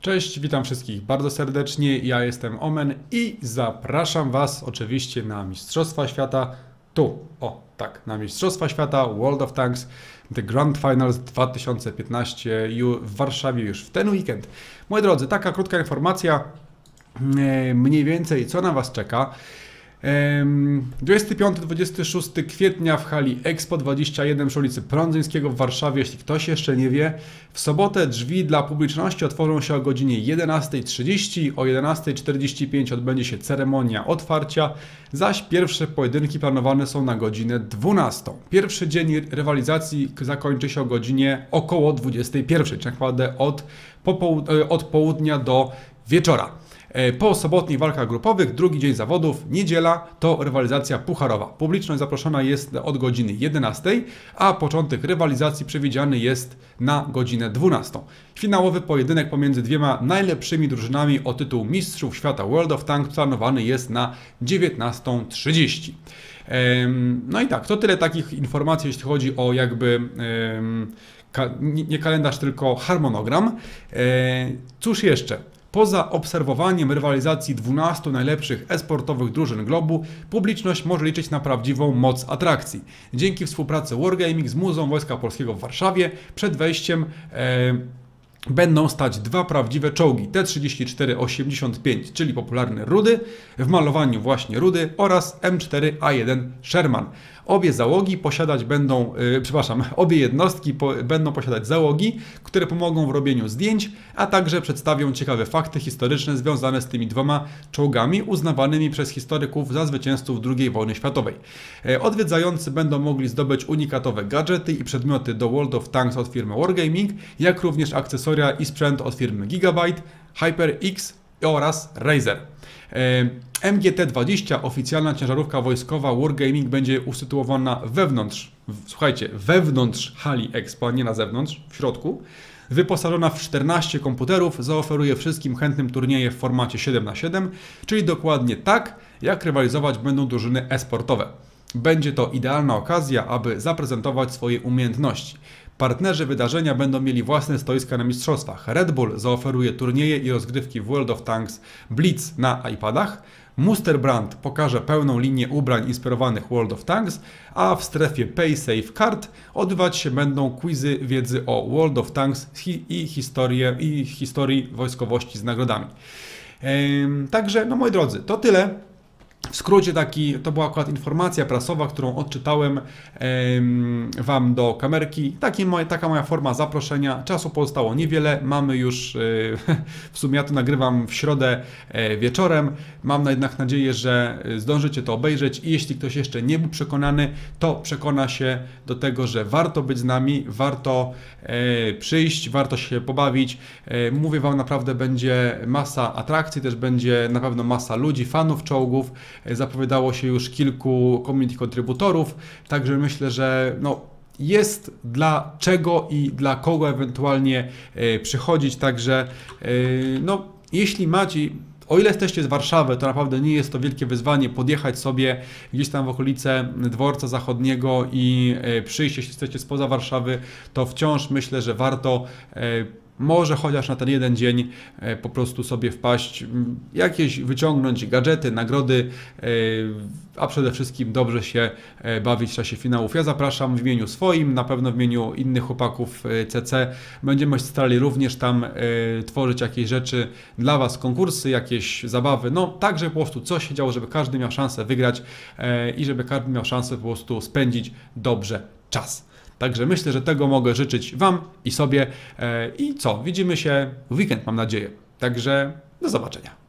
Cześć, witam wszystkich bardzo serdecznie. Ja jestem Omen i zapraszam Was oczywiście na Mistrzostwa Świata. Tu, o tak, na Mistrzostwa Świata World of Tanks The Grand Finals 2015 w Warszawie już w ten weekend. Moi drodzy, taka krótka informacja, e, mniej więcej co na Was czeka. 25-26 kwietnia w hali Expo 21 przy ulicy Prądzyńskiego w Warszawie, jeśli ktoś jeszcze nie wie. W sobotę drzwi dla publiczności otworzą się o godzinie 11.30, o 11.45 odbędzie się ceremonia otwarcia, zaś pierwsze pojedynki planowane są na godzinę 12. Pierwszy dzień rywalizacji zakończy się o godzinie około 21, czyli tak naprawdę od, od południa do wieczora. E, po sobotnich walkach grupowych, drugi dzień zawodów, niedziela to rywalizacja pucharowa. Publiczność zaproszona jest od godziny 11, a początek rywalizacji przewidziany jest na godzinę 12. Finałowy pojedynek pomiędzy dwiema najlepszymi drużynami o tytuł Mistrzów Świata World of Tanks planowany jest na 19.30. No i tak, to tyle takich informacji, jeśli chodzi o jakby nie kalendarz, tylko harmonogram. E, cóż jeszcze? Poza obserwowaniem rywalizacji 12 najlepszych esportowych drużyn globu, publiczność może liczyć na prawdziwą moc atrakcji. Dzięki współpracy Wargaming z Muzeum Wojska Polskiego w Warszawie przed wejściem e, będą stać dwa prawdziwe czołgi T-34-85, czyli popularny Rudy, w malowaniu właśnie Rudy oraz M4A1 Sherman. Obie załogi posiadać będą, yy, przepraszam, obie jednostki po, będą posiadać załogi, które pomogą w robieniu zdjęć, a także przedstawią ciekawe fakty historyczne związane z tymi dwoma czołgami uznawanymi przez historyków za zwycięzców II wojny światowej. Yy, odwiedzający będą mogli zdobyć unikatowe gadżety i przedmioty do World of Tanks od firmy Wargaming, jak również akcesoria i sprzęt od firmy Gigabyte, HyperX oraz Razer. MGT-20, oficjalna ciężarówka wojskowa Wargaming będzie usytuowana wewnątrz, słuchajcie, wewnątrz hali Expo, nie na zewnątrz, w środku. Wyposażona w 14 komputerów, zaoferuje wszystkim chętnym turnieje w formacie 7x7, czyli dokładnie tak, jak rywalizować będą drużyny e-sportowe. Będzie to idealna okazja, aby zaprezentować swoje umiejętności. Partnerzy wydarzenia będą mieli własne stoiska na mistrzostwach. Red Bull zaoferuje turnieje i rozgrywki w World of Tanks Blitz na iPadach. Musterbrand pokaże pełną linię ubrań inspirowanych World of Tanks, a w strefie PaySafe Card odbywać się będą quizy wiedzy o World of Tanks i, historię, i historii wojskowości z nagrodami. Także, no moi drodzy, to tyle. W skrócie taki, to była akurat informacja prasowa, którą odczytałem Wam do kamerki. Taki taka moja forma zaproszenia. Czasu pozostało niewiele. Mamy już, e, w sumie ja to nagrywam w środę e, wieczorem. Mam jednak nadzieję, że zdążycie to obejrzeć i jeśli ktoś jeszcze nie był przekonany, to przekona się do tego, że warto być z nami, warto e, przyjść, warto się pobawić. Mówię Wam, naprawdę będzie masa atrakcji, też będzie na pewno masa ludzi, fanów czołgów. Zapowiadało się już kilku community kontrybutorów, także myślę, że no, jest dla czego i dla kogo ewentualnie e, przychodzić, także e, no, jeśli macie o ile jesteście z Warszawy, to naprawdę nie jest to wielkie wyzwanie podjechać sobie gdzieś tam w okolice dworca zachodniego i e, przyjść, jeśli jesteście spoza Warszawy, to wciąż myślę, że warto może chociaż na ten jeden dzień e, po prostu sobie wpaść, jakieś wyciągnąć gadżety, nagrody, e, a przede wszystkim dobrze się e, bawić w czasie finałów. Ja zapraszam w imieniu swoim, na pewno w imieniu innych chłopaków CC. Będziemy starali również tam tworzyć jakieś rzeczy dla Was, konkursy, jakieś zabawy, no tak, żeby po prostu coś się działo, żeby każdy miał szansę wygrać i żeby każdy miał szansę po prostu spędzić dobrze czas. Także myślę, że tego mogę życzyć Wam i sobie. E, I co? Widzimy się w weekend, mam nadzieję. Także do zobaczenia.